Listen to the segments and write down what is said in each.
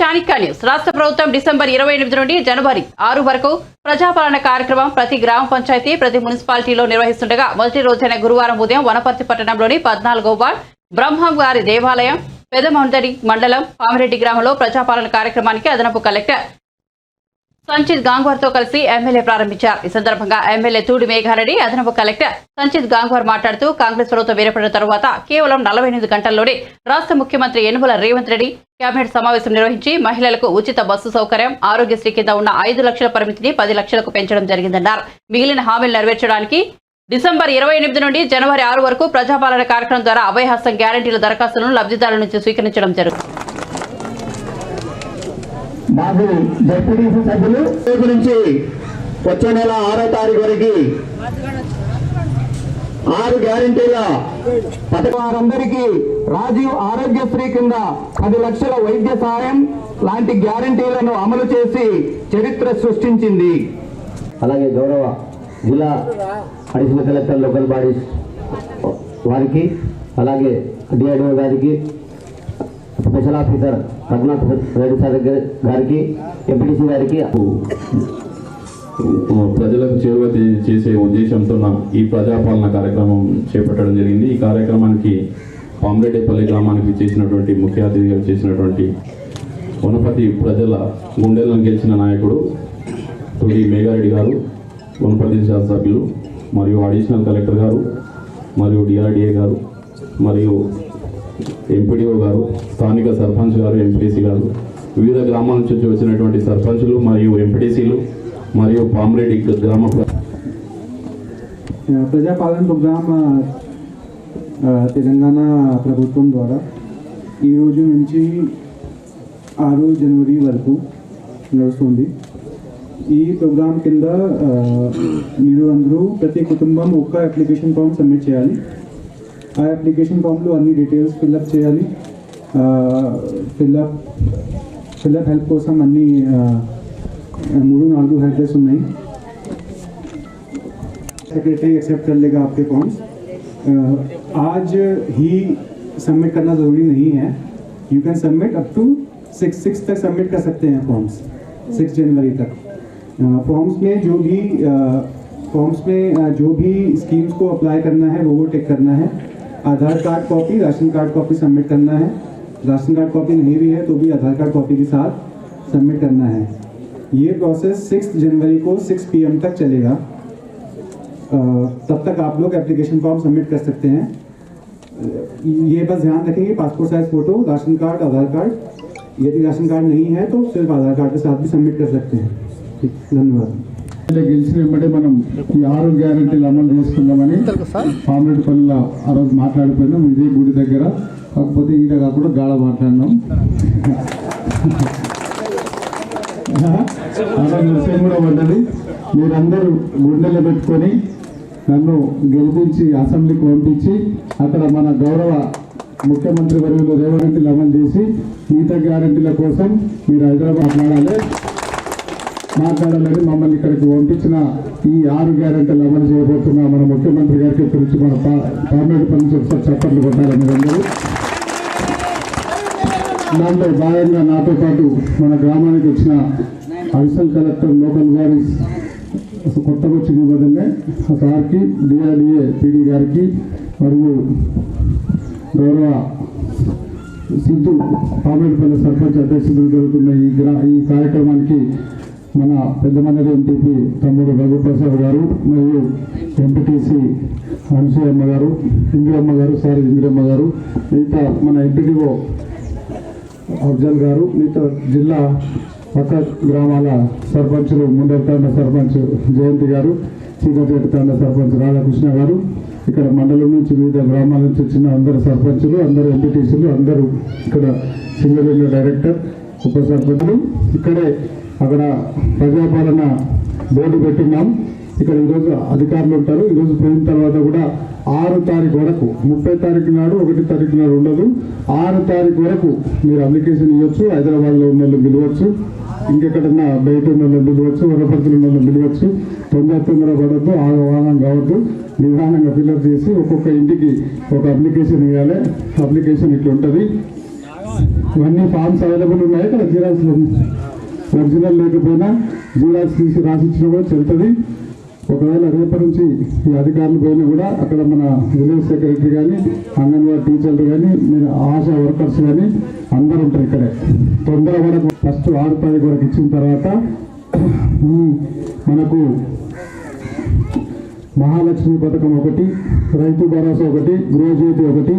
Chanakya news. రాష్ట్ర ప్రభుత్వం December ఇరవై ఎనిమిది నుండి జనవరి ఆరు వరకు ప్రజాపాలన కార్యక్రమం ప్రతి గ్రామ పంచాయతీ ప్రతి మున్సిపాలిటీలో నిర్వహిస్తుండగా మొదటి రోజైన గురువారం ఉదయం వనపర్తి పట్టణంలోని పద్నాలుగో వార్డ్ బ్రహ్మం గారి దేవాలయం పెదమందరి మండలం పామిరెడ్డి గ్రామంలో ప్రజాపాలన కార్యక్రమానికి అదనపు కలెక్టర్ సంచిత్ గాంగ్వార్తో కలిసి ఎమ్మెల్యే ప్రారంభించారు. ఈ సందర్భంగా ఎమ్మెల్యే తూడి మేఘారెడ్డి అదనపు కలెక్టర్ సంచిత్ గాంగ్వార్ మాట్లాడుతూ కాంగ్రెస్ ప్రభుత్వం ఏర్పడిన తరువాత కేవలం నలభై ఎనిమిది గంటల్లోనే రాష్ట్ర ముఖ్యమంత్రి యనుమల రేవంత్ రెడ్డి కేబినెట్ సమావేశం నిర్వహించి మహిళలకు ఉచిత బస్సు సౌకర్యం ఆరోగ్యశ్రీ కింద ఉన్న ఐదు లక్షల పరిమితిని పది లక్షలకు పెంచడం జరిగిందన్నారు. మిగిలిన హామీలు నెరవేర్చడానికి డిసెంబర్ ఇరవై ఎనిమిది నుండి జనవరి ఆరు వరకు ప్రజాపాలన కార్యక్రమం ద్వారా అభయహస్తం గ్యారంటీల దరఖాస్తులను లబ్ధిదారుల నుంచి స్వీకరించడం జరుగుతుంది. మాకు జడ్పీటీసీ సభ్యులు. రేపు నుంచి వచ్చే నెల ఆరో తారీఖు వరకు ఆరు గ్యారంటీల పథకారందరికీ రాజీవ్ ఆరోగ్యశ్రీ కింద పది లక్షల వైద్య సాయం లాంటి గ్యారంటీలను అమలు చేసి చరిత్ర సృష్టించింది. అలాగే గౌరవ జిల్లా అడిషనల్ కలెక్టర్ లోకల్ బాడీస్ వారికి అలాగే డిఆర్డిఓ గారికి special officer Raghunath Reddy sir గారికి ఎంపీటీసీ గారికి. ప్రజలకు చేరువ చేసే ఉద్దేశంతో నా ఈ ప్రజాపాలన కార్యక్రమం చేపట్టడం జరిగింది. ఈ కార్యక్రమానికి పామిరెడ్డిపల్లి గ్రామానికి చేసినటువంటి ముఖ్య అతిథిగా చేసినటువంటి వనపతి ప్రజల గుండెలను గెలిచిన నాయకుడు తొలి మేఘారెడ్డి గారు వనపతి శాసభ్యులు మరియు అడిషనల్ కలెక్టర్ గారు మరియు డిఆర్డిఏ గారు మరియు ఎంపీడీఓ గారు స్థానిక సర్పంచ్ గారు ఎంపీటీసీ గారు వివిధ గ్రామాల నుంచి వచ్చినటువంటి సర్పంచులు మరియు ఎంపీటీసీలు మరియు పామరెడ్డి గ్రామ ప్రజాపాలన ప్రోగ్రామ్ తెలంగాణ ప్రభుత్వం ద్వారా ఈ రోజు నుంచి ఆరు జనవరి వరకు నడుస్తుంది. ఈ ప్రోగ్రామ్ కింద మీరు అందరూ ప్రతి కుటుంబం ఒక్క అప్లికేషన్ ఫామ్ సబ్మిట్ చేయాలి. ఆ అప్లికేషన్ ఫామ్లో అన్ని డీటెయిల్స్ ఫిల్అప్ చేయాలి ఫిల్అప్ ఫిల్అప్ హెల్ప్ కోసం అన్ని ఆ, మూడు నాలుగు హెల్ప్లెస్ ఉన్నాయి सेक्रेटरी एक्सेप्ट कर लेगा आपके फॉर्म्स अ, आज ही सबमिट करना ज़रूरी नहीं है you can submit up to six six तक सबमिट कर सकते हैं फॉर्म्स सिक्स जनवरी तक फॉर्म्स में जो भी फॉर्म्स में अ, जो भी स्कीम्स को अप्लाई करना है वो वो टिक करना है Aadhaar card copy, ration card copy submit करना है। राशन कार्ड कॉपी नहीं भी है तो भी आधार कार्ड कॉपी के साथ सबमिट करना है। ये प्रोसेस सिक्स जनवरी को सिक्स पी तक चलेगा। तब तक आप लोग एप्लीकेशन फॉर्म सबमिट कर सकते हैं। ये बस ध्यान रखेंगे passport size photo ration card, Aadhaar card. यदि राशन कार्ड नहीं है तो सिर्फ़ आधार कार्ड के साथ भी सबमिट कर सकते हैं। ठीक, धन्यवाद। గెలిచిన వెంబడే మనం ఈ ఆరు గ్యారెంటీలు అమలు చేసుకుందామని పామిరెడ్డిపల్లిలో ఆ రోజు మాట్లాడిపోయినాం ఇదే గుడి దగ్గర. కాకపోతే ఈడ కాకుండా గాఢ మాట్లాడినాం. అలా విషయం కూడా పడ్డది. మీరందరూ గుండెలు పెట్టుకొని నన్ను గెలిపించి అసెంబ్లీకి పంపించి అక్కడ మన గౌరవ ముఖ్యమంత్రి వర్గంలో రేవంత్లు అమలు చేసి మిగతా గ్యారెంటీల కోసం మీరు హైదరాబాద్ మాట్లాడాలి మాట్లాడాలని మమ్మల్ని ఇక్కడికి పంపించిన ఈ ఆరు గ్యారెంటీలు అమలు చేయబోతున్న మన ముఖ్యమంత్రి గారికి గురించి మన పార్లమెంట్ పని ఒకసారి చప్పట్లు కొట్టాలని అందరూ. దాంట్లో భాగంగా నాతో పాటు మన గ్రామానికి వచ్చిన అడిషనల్ కలెక్టర్ లోకల్ గారి కొత్తగా వచ్చిన బదులే సార్కి డిఆర్డిఏ పీడీ గారికి మరియు గౌరవ సిద్ధు పామేడుపల్లి సర్పంచ్ అధ్యక్షులు జరుగుతున్న ఈ గ్రా ఈ కార్యక్రమానికి మన పెద్దమండలి ఎంపీపీ తమ్ముడు రఘుప్రసాద్ గారు మరియు ఎంపీటీసీ హంసయ్యమ్మ గారు ఇందిరమ్మ గారు సారి ఇందిరమ్మ గారు మిగతా మన ఎంపీడీఓ అఫ్జల్ గారు మిగతా జిల్లా పక్క గ్రామాల సర్పంచులు ముందరతాండ సర్పంచ్ జయంతి గారు చీకపేట తాండ సర్పంచ్ రాధాకృష్ణ గారు ఇక్కడ మండలం నుంచి వివిధ గ్రామాల నుంచి వచ్చిన అందరు సర్పంచులు అందరు ఎంపీటీసీలు అందరూ ఇక్కడ సింగిల్ డైరెక్టర్ ఉప సర్పంచులు. ఇక్కడే అక్కడ ప్రజాపాలన బోర్డు పెట్టున్నాం. ఇక్కడ ఈరోజు అధికారులు ఉంటారు. ఈరోజు పోయిన తర్వాత కూడా ఆరు తారీఖు వరకు ముప్పై తారీఖు నాడు ఒకటి తారీఖు నాడు ఉండదు. ఆరు తారీఖు వరకు మీరు అప్లికేషన్ ఇవ్వచ్చు. హైదరాబాద్లో ఉన్న వాళ్ళు పిలవచ్చు. ఇంకెక్కడన్నా బయట ఉన్న వాళ్ళు పిలవచ్చు. వనపర్తిలో ఉన్న వాళ్ళు పిలవచ్చు. తొందర తొందర పడద్దు. ఆగవాహనం కావద్దు. నిదానంగా ఫిల్అప్ చేసి ఒక్కొక్క ఇంటికి ఒక అప్లికేషన్ ఇవ్వాలి. అప్లికేషన్ ఇట్లా ఉంటుంది ఇవన్నీ ఫామ్స్ అవైలబుల్ ఉన్నాయి? కదా జిరాక్స్ ఒరిజినల్ లేకపోయినా జీరాక్స్ తీసి రాసిచ్చినా కూడా చెల్తుంది ఒకవేళ రేపటి నుంచి ఈ అధికారులు పోయినా కూడా అక్కడ మన విలేజ్ సెక్రటరీ కానీ అంగన్వాడీ టీచర్లు కానీ మీరు ఆశా వర్కర్స్ కానీ అందరూ ఉంటారు ఇక్కడే. తొందర మనకు ఫస్ట్ ఆరు తారీఖు వరకు ఇచ్చిన తర్వాత మనకు మహాలక్ష్మి పథకం ఒకటి రైతు భరోసా ఒకటి గృహజ్యోతి ఒకటి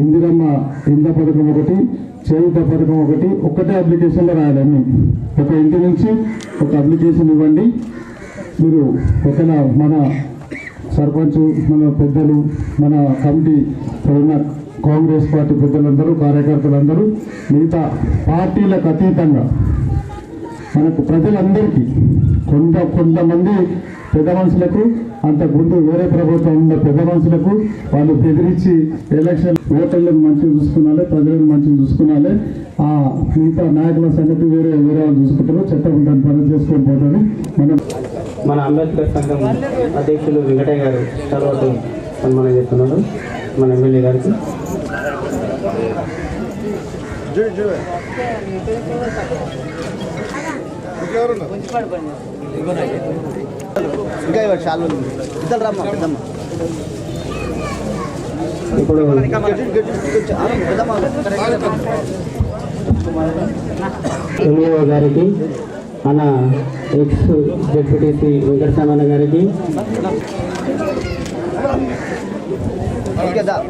ఇందిరమ్మ ఇంద పథకం ఒకటి చేయూత పథకం ఒకటి ఒకటే అప్లికేషన్లో రాయాలని ఒక ఇంటి నుంచి ఒక అప్లికేషన్ ఇవ్వండి. మీరు ఒకవేళ మన సర్పంచ్ మన పెద్దలు మన కమిటీ ఉన్న కాంగ్రెస్ పార్టీ పెద్దలందరూ కార్యకర్తలందరూ మిగతా పార్టీలకు అతీతంగా మనకు ప్రజలందరికీ కొంత కొంతమంది పెద్ద మనుషులకు అంతకుముందు వేరే ప్రభుత్వం ఉన్న పెద్ద మనుషులకు వాళ్ళు బెదిరించి ఎలక్షన్ ఓటర్లను మంచిగా చూసుకున్నాలే ప్రజలను మంచిగా చూసుకున్నాలే. ఆ మిగతా నాయకుల సంగతి వేరే వేరే వాళ్ళు చూసుకుంటారు. చట్టం దాని పని చేసుకొని పోతుంది మనం మన అంబేద్కర్ సంఘం అధ్యక్షులు వెంకటయ్య గారు తర్వాత సన్మానం చేస్తున్నారు. మన ఎమ్మెల్యే గారికి. ఇంకా ఇవ్వండి చాలా ఇద్దరు రమ్మ పెద్దమ్మ. ఇప్పుడు ఎంఈఓ గారికి మన ఎక్స్ డిప్యూటీసీ వెంకటరమణ గారికి.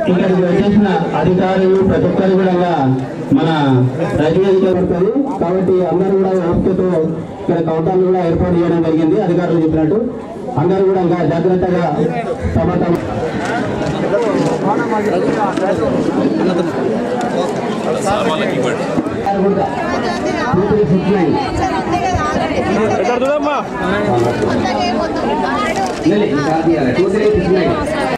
ఇక్కడికి వచ్చేసిన అధికారులు ప్రతి ఒక్కరు కూడా మన రైతు పడుతుంది కాబట్టి అందరూ కూడా ఓపికతో ఇక్కడ కౌంటర్లు కూడా ఏర్పాటు చేయడం జరిగింది. అధికారులు చెప్పినట్టు అందరూ కూడా ఇంకా జాగ్రత్తగా తమ తమ ఎక్కడ చూడమ్మా?